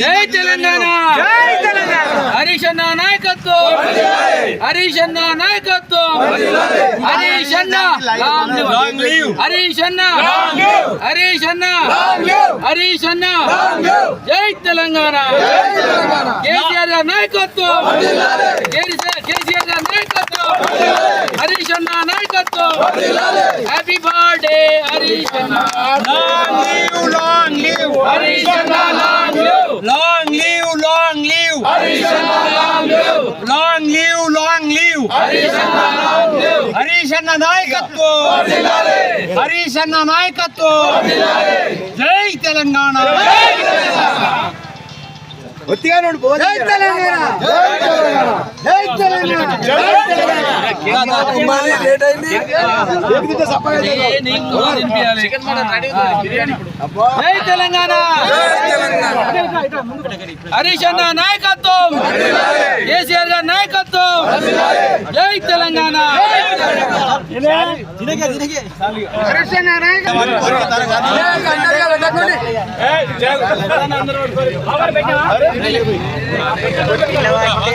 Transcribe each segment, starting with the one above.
జై తెలంగాణ. హరీష్ అన్న నాయకత్వం. హరీష్ అన్న నాయకత్వం. హరీష్ అన్న. హరీష్ అన్న. హరీష్ అన్న. హరీష్ అన్న. జై తెలంగాణ. కేసీఆర్ నాయకత్వం. కేసీఆర్ నాయకత్వం. హరీష్ అన్న నాయకత్వం. హ్యాపీ బర్త్డే హరీష్ అన్న. హరీష్ అన్న long live, long live, Harish అన్న long live long live, long live. Harish అన్న లాంగ్ లీవ్ హరీష్ అన్న నాయకత్వం హరీష్ అన్న నాయకత్వం జై తెలంగాణ జై తెలంగాణ జై తెలంగాణ జై తెలంగాణ హరీష్ అన్న నాయకత్వం కేసీఆర్ గారి నాయకత్వం జై తెలంగాణ హరీష్ అన్న పిల్లవాడితే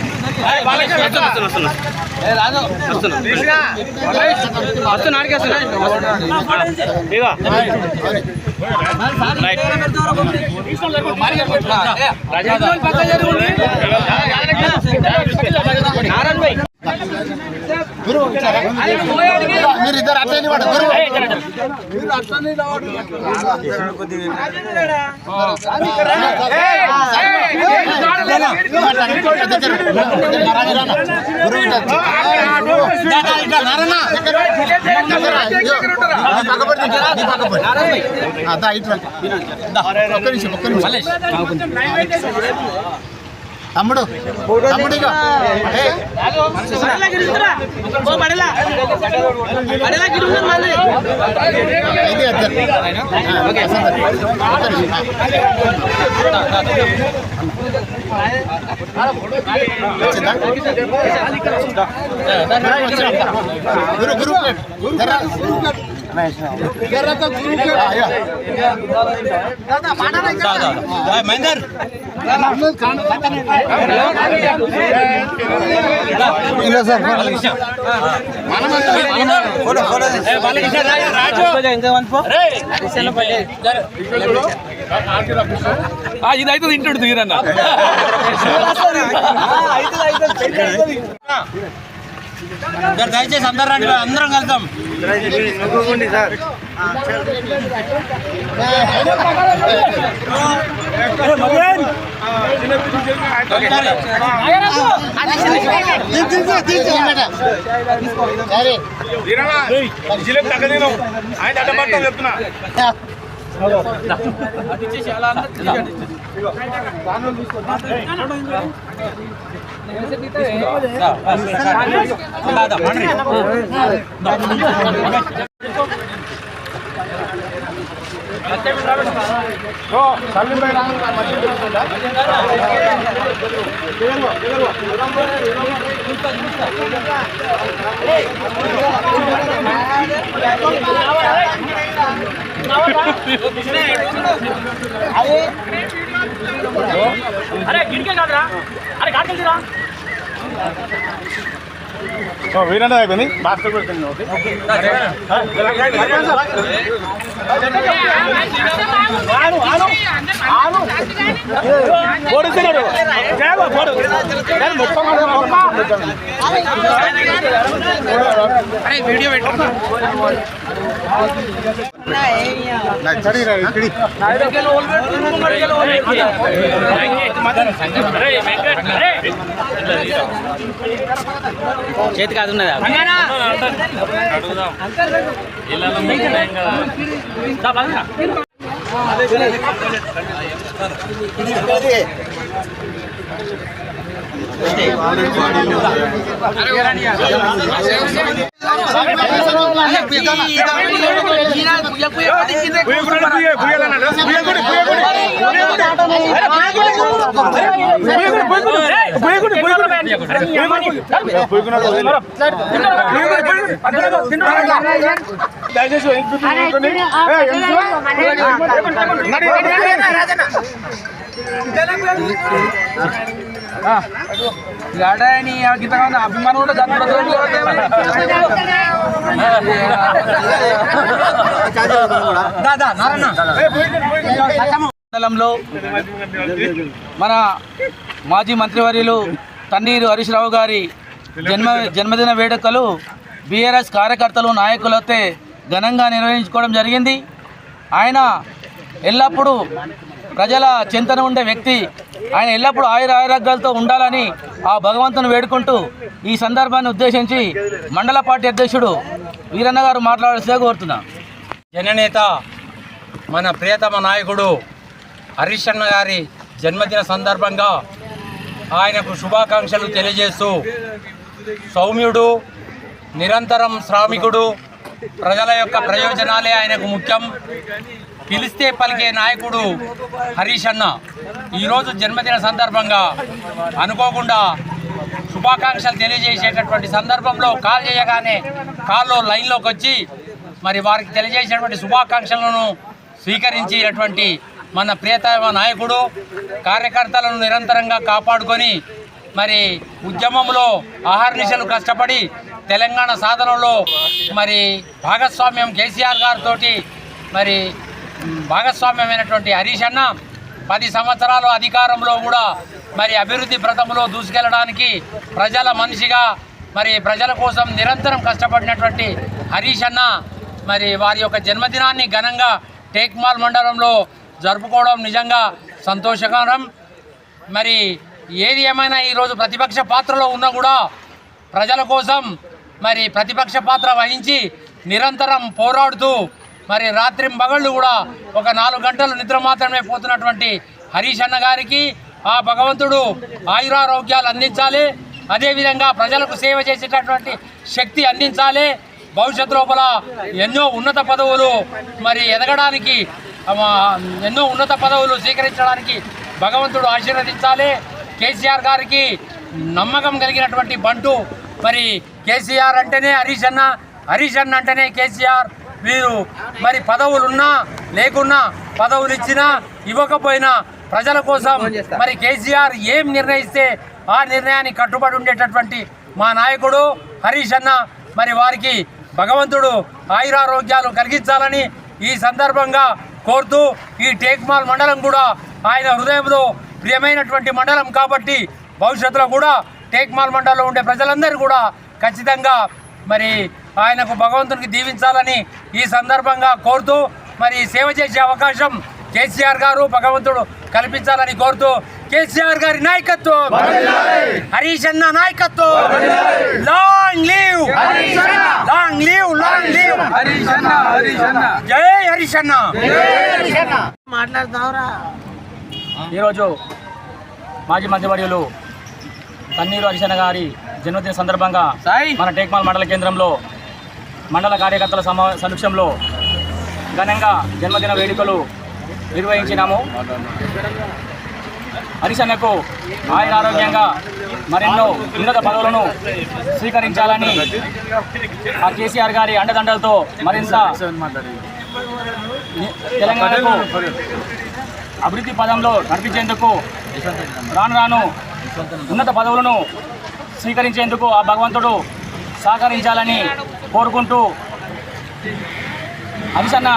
సంగతి మీరు ఇద్దరు అట్లా నిలబడు. గురు తమ్ముడు తమ్ముడు ఇక ఏయ్, ఇది ఒక్క నిమిషం. వచ్చిందా? గురు గురు గురు మహేందర్. ఇలా సార్ ఫోటో ఫోటో ఇది అయితే తింటాడు తీరన్న. దయచేసి అందరం రండి అందరం కలుద్దాం. సరే ఆయన చెప్తున్నా Oh, salim అరే గిడికే కాదురా అరే కాడికెళ్తురా వీరంటే అయిపోయింది మాస్టర్ పెడుతుంది పోడు మొత్తం చేతి కాదు ఉన్నదా దయచేసి గాడాయని అభిమానం కూడా మండలంలో మన మాజీ మంత్రివర్యులు తన్నీరు హరీష్ రావు గారి జన్మ జన్మదిన వేడుకలు బీఆర్ఎస్ కార్యకర్తలు నాయకులతో ఘనంగా నిర్వహించుకోవడం జరిగింది. ఆయన ఎల్లప్పుడూ ప్రజల చింతన ఉండే వ్యక్తి ఆయన ఎల్లప్పుడూ ఆయుర ఆరోగ్యాలతో ఉండాలని ఆ భగవంతుని వేడుకుంటూ ఈ సందర్భాన్ని ఉద్దేశించి మండల పార్టీ అధ్యక్షుడు వీరన్న గారు మాట్లాడాల్సిందే కోరుతున్నా. జననేత మన ప్రియతమ నాయకుడు హరీష్ అన్న గారి జన్మదిన సందర్భంగా ఆయనకు శుభాకాంక్షలు తెలియజేస్తూ సౌమ్యుడు నిరంతరం శ్రామికుడు ప్రజల యొక్క ప్రయోజనాలే ఆయనకు ముఖ్యం. పిలిస్తే పలికే నాయకుడు హరీష్ అన్న. ఈరోజు జన్మదిన సందర్భంగా అనుకోకుండా శుభాకాంక్షలు తెలియజేసేటటువంటి సందర్భంలో కాల్ చేయగానే కాల్లో లైన్లోకి వచ్చి మరి వారికి తెలియజేసినటువంటి శుభాకాంక్షలను స్వీకరించినటువంటి మన ప్రియతమ నాయకుడు కార్యకర్తలను నిరంతరంగా కాపాడుకొని మరి ఉద్యమంలో ఆహార్నిశలు కష్టపడి తెలంగాణ సాధనలో మరి భాగస్వామ్యం కేసీఆర్ గారితో మరి భాగస్వామ్యమైనటువంటి హరీష్ అన్న పది సంవత్సరాలు అధికారంలో కూడా మరి అభివృద్ధి వ్రతంలో దూసుకెళ్ళడానికి ప్రజల మనిషిగా మరి ప్రజల కోసం నిరంతరం కష్టపడినటువంటి హరీష్ అన్న మరి వారి యొక్క జన్మదినాన్ని ఘనంగా టేక్మాల్ మండలంలో జరుపుకోవడం నిజంగా సంతోషకరం. మరి ఏది ఏమైనా ఈరోజు ప్రతిపక్ష పాత్రలో ఉన్నా కూడా ప్రజల కోసం మరి ప్రతిపక్ష పాత్ర వహించి నిరంతరం పోరాడుతూ మరి రాత్రి మగళ్ళు కూడా ఒక నాలుగు గంటలు నిద్ర మాత్రమే పోతున్నటువంటి హరీష్ అన్న గారికి ఆ భగవంతుడు ఆయురారోగ్యాలు అందించాలి. అదేవిధంగా ప్రజలకు సేవ చేసేటటువంటి శక్తి అందించాలి. భవిష్యత్ లోపల ఎన్నో ఉన్నత పదవులు మరి ఎదగడానికి ఎన్నో ఉన్నత పదవులు స్వీకరించడానికి భగవంతుడు ఆశీర్వదించాలి. కేసీఆర్ గారికి నమ్మకం కలిగినటువంటి బంటు. మరి కేసీఆర్ అంటేనే హరీష్ అన్న హరీష్ అన్న అంటేనే కేసీఆర్. వీరు మరి పదవులున్నా లేకున్నా పదవులు ఇచ్చినా ఇవ్వకపోయినా ప్రజల కోసం మరి కేసీఆర్ ఏం నిర్ణయిస్తే ఆ నిర్ణయానికి కట్టుబడి ఉండేటటువంటి మా నాయకుడు హరీష్ అన్న మరి వారికి భగవంతుడు ఆయురారోగ్యాలు కలిగించాలని ఈ సందర్భంగా కోరుతూ ఈ టేక్మాల్ మండలం కూడా ఆయన హృదయంలో ప్రియమైనటువంటి మండలం కాబట్టి భవిష్యత్తులో కూడా టేక్మాల్ మండలంలో ఉండే ప్రజలందరూ కూడా ఖచ్చితంగా మరి ఆయనకు భగవంతునికి దీవించాలని ఈ సందర్భంగా కోరుతూ మరి సేవ చేసే అవకాశం కేసీఆర్ గారు భగవంతుడు కల్పించాలని కోరుతూ కేసీఆర్ గారి నాయకత్వం. హరీష్ అన్న నాయకత్వం. Long live long live long live Harish అన్న జై హరీష్ అన్న. ఈరోజు మాజీ మంత్రివర్యులు తన్నీరు హరిశన గారి జన్మదిన సందర్భంగా మన టేక్మాల్ మండల కేంద్రంలో మండల కార్యకర్తల సమా సమక్షంలో ఘనంగా జన్మదిన వేడుకలు నిర్వహించినాము. హరిశన్నకు ఆయన ఆరోగ్యంగా మరెన్నో ఉన్నత పదవులను స్వీకరించాలని ఆ కేసీఆర్ గారి అండదండలతో మరింత తెలంగాణకు అభివృద్ధి పదంలో నడిపించేందుకు రాను రాను ఉన్నత పదవులను స్వీకరించేందుకు ఆ భగవంతుడు సహకరించాలని కోరుకుంటూ హరిశన్న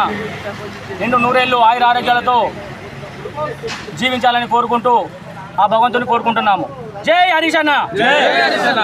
రెండు నూరేళ్ళు ఆయుర ఆరోగ్యాలతో జీవించాలని కోరుకుంటూ ఆ భగవంతుని కోరుకుంటున్నాము. జై హరిశన్న జై హరిశన్న